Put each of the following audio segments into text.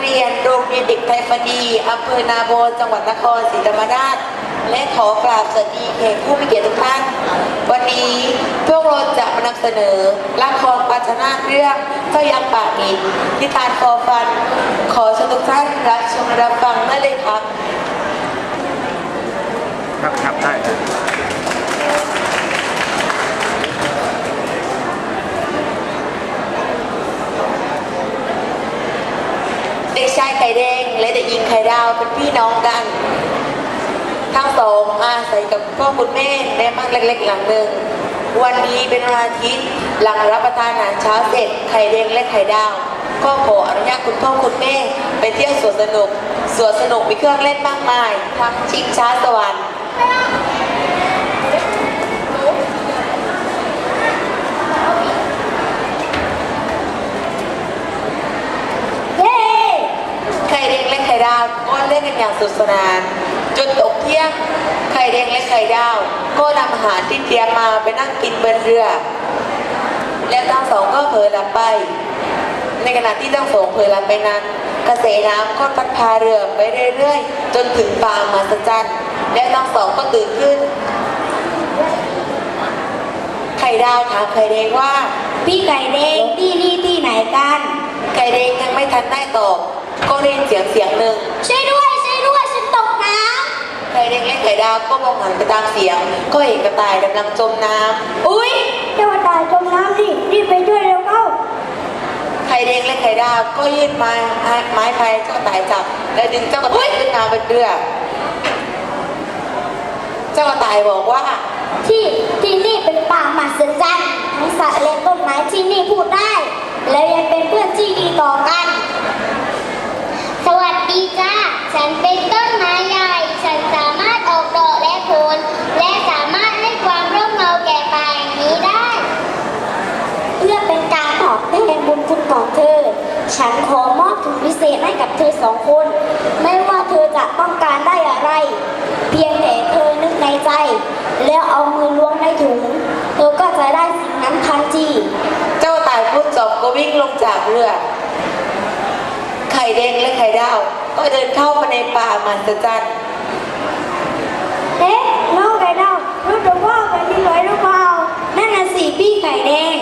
เรียนโรงเรียนเด็กไทยฟดีอำเภอนาโบนจังหวัดนครศรีธรรมราช และขอกราบสวัสดีแขกผู้มีเกียรติทุกท่าน วันนี้พวกเราจะมานำเสนอละครปัชนาเรื่องเจ้ายักษ์ปากหินนิทานฟอฟัน ขอเชิญทุกท่านรับชมรับฟังได้เลยครับ ครับครับได้กชายไข่แดงและเด็กห เราเป็นพี่น้องกัน ทั้งสองอาศัยกับพ่อคุณแม่ในบ้านเล็กๆหลังหนึ่ง วันนี้เป็นวันอาทิตย์หลังรับประทานอาหารเช้าเสร็จไข่แดงและไข่ดาวก็ขออนุญาตคุณพ่อคุณแม่ ไปเที่ยวสวนสนุกสวนสนุกมีเครื่องเล่นมากมาย ทั้งชิงช้าสวรรค์ เย้ ไข่แดงและไข่ดาวก็เล่ นกันอย่างสนุกสนาน จนตกเที่ยงไข่แดงและไข่ดาว ก็นำอาหารที่เตรียมมาไปนั่งกินบนเรือ และทั้งสองก็เผลอหลับไป ในขณะที่ทั้งสองเผลอหลับไปนั้น กระแสน้ำก็พัดพาเรือไปเรื่อยๆ จนถึงปางมหัศจรรย์และทั้งสองก็ตื่นขึ้น ไข่ดาวถามไข่แดงว่า พี่ไก่แดงที่นี่ที่ไหนกันไข่แดงยังไม่ทันได้ตอบก็เรียนเสียงเสียงหนึ่ง ช่วยด้วยช่วยด้วยฉันตกน้ ไข่แดงและไข่ดาวก็มองหันไปตามเสียง ก็เห็นกระต่ายกำลังจมน้ำอุ้ยเจ้ากระต่ายจมน้ำนี่รีบไปช่วยเร็วเข้าำไข่แดงและไข่ดาวก็ยื่นไม้ไม้พายเจ้ากระต่ายจับ และดึงเจ้ากระต่ายขึ้นมาบนเรือเจ้ากระต่ายบอกว่า ที่ที่นี่เป็นป่ามหัศจรรย์ทั้งสัตว์และต้นไม้ที่นี่พูดได้ และยังเป็นเพื่อนที่ดีต่อกัน สวัสดีจ้าฉันเป็นต้นไม้ใหญ่ ฉันสามารถออกดอกและผล และสามารถให้ความร่มเงาแก่ป่าแห่งนี้ได้ เพื่อเป็นการตอบแทนบุญคุณของเธอ ฉันขอมอบถุงพิเศษให้ กับเธอสองคน ไม่ว่าเธอจะต้องการได้อะไร เพียงแต่เธอนึกในใจ แล้วเอามือล้วงในถุง เธอก็จะได้สิ่งนั้นทันทีเจ้ากระต่ายพูดจบก็วิ่งลงจากเรือ ไข่แดงและไข่ดาวก็เดินเข้าไปในป่ามหัศจรรย์เอ๊ะน้องไก่ดาวรู้ตัวว่าแผ่นดินไหวหรือเปล่านั่นน่ะสิพี่ไก่แดง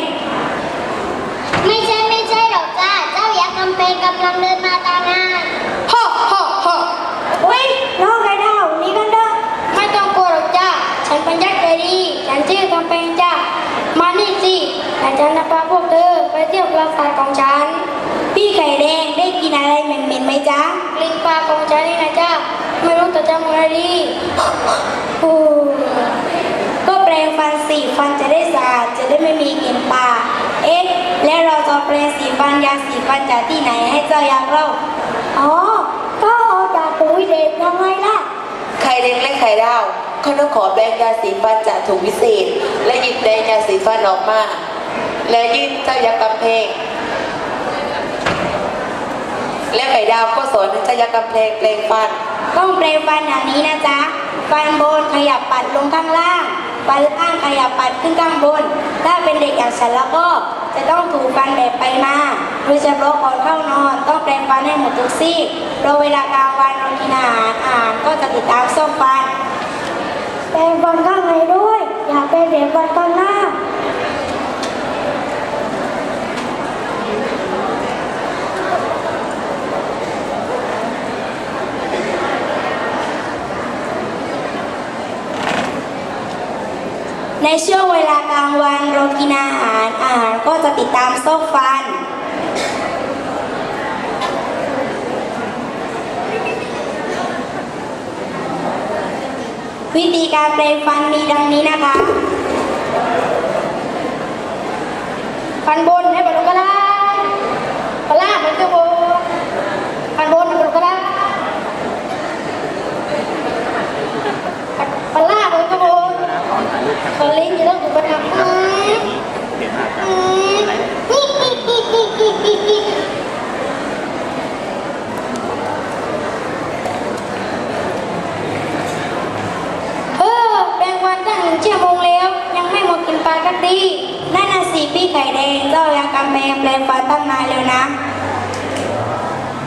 ไม่ใช่ไม่ใช่หรอกจ้า เจ้ายักษ์กำแพงกำลังเดินมาตามหน้า ฮ่าฮ่าฮ่าเฮ้ยน้องไก่ดาวหนี่กันเด้อไม่ต้องกลัวหรอกจ้า ฉันเป็นยักษ์ใจดี ฉันชื่อกำแพงจ้า มานี่สิแต่ ฉันจะพาพวกเธอไปเที่ยวปราสาทของฉัน พี่ไก่แดงได้กินอะไรเหม็นๆไหมจ๊ะลิงปลาของฉันนี่นะจ้าไม่รู้จะทำอะไรดีโอ้ก็แปรงฟันสีฟันจะได้สะอาดจะได้ไม่มีกลิ่นปลาเอ๊ะแล้วเราจะแปรงสีฟันยาสีฟันจากที่ไหนให้เจ้ายักษ์เราอ๋อก็เอาจากปุ๋ยเด็ดยังไงล่ะไข่แดงและไข่ดาวเขาต้องขอแบงยาสีฟันจากถุงวิเศษ และหยิบแบงยาสีฟันออกมา และยื่นเจ้ายักษ์กำแพงและไข่ดาวก็สอนให้เจ้ายักษ์กำแพงแปลงฟันต้องแปรงฟันอย่างนี้นะจ๊ะ ฟันบนขยับปัดลงข้างล่าง ฟันล่างขยับปัดขึ้นข้างบน ถ้าเป็นเด็กอย่างฉันแล้วก็จะต้องถูฟันแบบไปมาโดยเฉพาะก่อนเข้านอน ต้องแปรงฟันให้หมดทุกซี่เพราะเวลากลางวันเรากินอาหารอาหารก็จะติดตามส้มฟันแปรงฟันข้างในด้วย อย่าแปรงเด็กฟันข้างหน้า ในช่วงเวลากลางวันเรากินอาหาร อาหารก็จะติดตามโซกฟัน วิธีการแปรงฟันมีดังนี้นะคะ ฟันบนให้บรรลุกระดาษฟันล่างมันก็บนฟันบนให้บรรลุกระดาษฟันล่างมันก็บน ฟัน ลิ้นจะต้องถูกกระทำอืมเห็นมอืมเออแปรงฟันตั้งหนึ่งชั่วโมงแล้ว ยังไม่หมดกินปลากันดีนั่นน่ะสิพี่ไข่แดงเจ้ายังกำแพงแปรงฟันตั้งนานแล้วนะ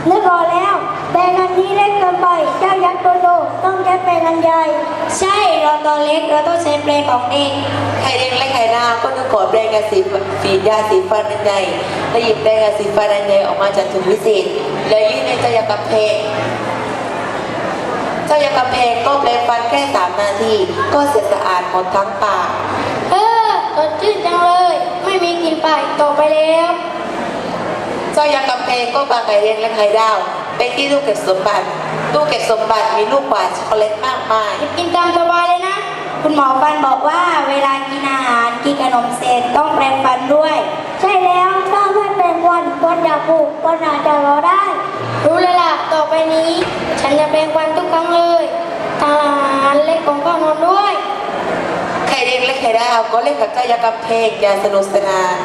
นึกออแล้ว แปลงอันนี้เล็กเกินไปเจ้ายักษ์ตัวโตต้องใช้แปลงอันใหญ่ ใช่เราตัวเล็กเราต้องใช้แปลงของเด็กไข่แดงและไข่ดาวก็นึกขอแปรงยาสีฝีดยาสีฟันอันใหญ่แล้วหยิบแปรงยาสีฟันอันใหญ่ออกมาจากถุงวิเศษแล้วยื่นให้เจ้ายักษ์กำแพงเจ้ายักษ์กำแพงก็แปรงฟันแค่สามนาทีก็เสร็จสะอาดหมดทั้งปากเออสดชื่นจังเลย ไม่มีกลินไปต่อไปแล้ว เจ้ายักษ์กำแพงก็ปาไข่แดงและไข่ดาว ไปที่ตู้เก็บสมบัติ ตู้เก็บสมบัติมีลูกบาศก์ช็อกโกแลตมากมายกินตามสบายเลยนะ คุณหมอฟันบอกว่าเวลากินอาหารกินขนมเสร็จต้องแปรงฟันด้วย ใช่แล้วถ้าไม่แปรงฟันคนอยากผูกคนอาจจะรอได้ รู้เลยล่ะต่อไปนี้ ฉันจะแปรงฟันทุกครั้งเลยทานอาหารเล็กของพ่อนอนด้วยไข่แดงและไข่ดาวก็เล่นกับเจ้ายักษ์กำแพงอย่างสนุกสนาน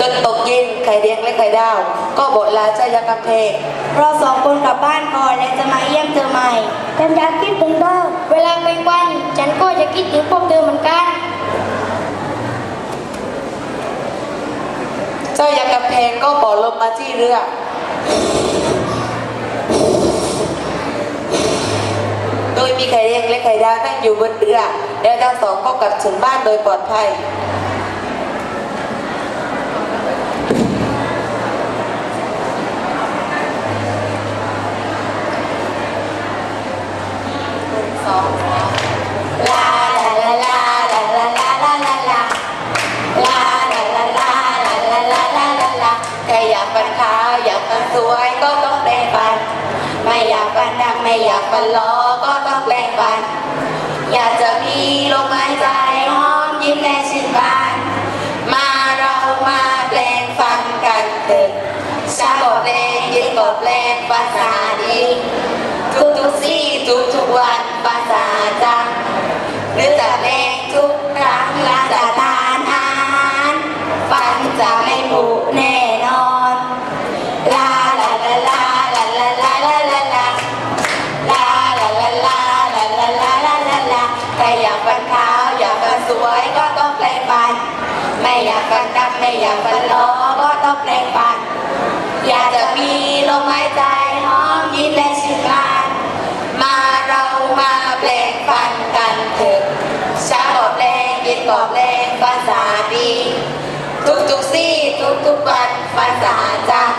จนตกเย็นไข่แดงและไข่ดาว ก็บอกลาเจ้ายักษ์กำแพงเราสองคนกลับบ้านก่อนและจะมาเยี่ยมเธอใหม่ฉันอยากคิดถึงเธอเวลาเป็นวัน ฉันก็จะคิดถึงพวกเธอเหมือนกัน เจ้ายักษ์กำแพงก็บอกลมมาที่เรือโดยมีไข่แดงและไข่ดาวนั่งอยู่บนเรือ แล้วทั้งสองก็กลับถึงบ้านโดยปลอดภัย อยากฟันขาวอยากฟันสวยก็ต้องแปรงฟัน ไม่อยากฟันดำไม่อยากฟันล้อก็ต้องแปรงฟัน อยากจะมีลมหายใจหอมยิ้มและชื่นบาน มาเรามาแปลงฟันกันเถอะช้าก็แปลงเย็นก็แปลงภาษาดีทุกทุกๆซี่ทุกทุกวันภาษาจังหรือจะแปลงทุก อยากปันขาวอยากฟันสวยก็ต้องแปลงฟัน ไม่อยากฟันดำไม่อยากฟันล้อก็ต้องแปลงฟัน อยากจะมีลมหายใจหอมยิ้มและชื่นบานมาเรามาแปลงฟันกันเถอะเช้าก็แปลงเย็นก็แปลงภาษาดีทุกทุกซี่ทุกทุกวันภาษาจัง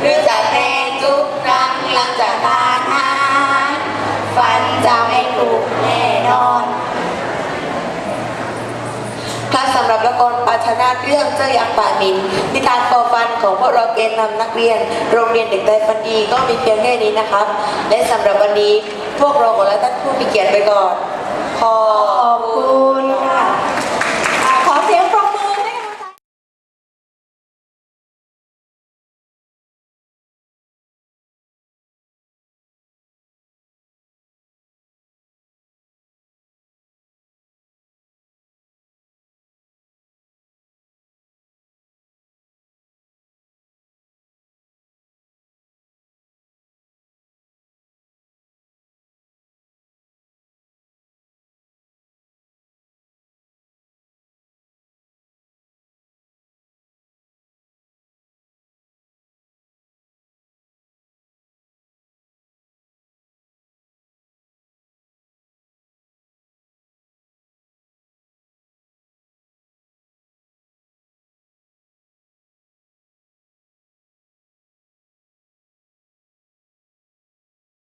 หรือจะแปลงทุกครั้งหลังจากทานอาหารฟันจะไม่ผุแน่นอน ถ้าสำหรับละครปาชนาเรื่องเจ้ายักษ์ป่ามินนิทานปอฟันของพวกเราเกณฑ์นำนักเรียน โรงเรียนเด็กไต้ฟันดีก็มีเพียงแค่นี้นะครับ และสำหรับวันนี้พวกเราขอลาท่านผู้มีเกียรติไปก่อนขอบคุณ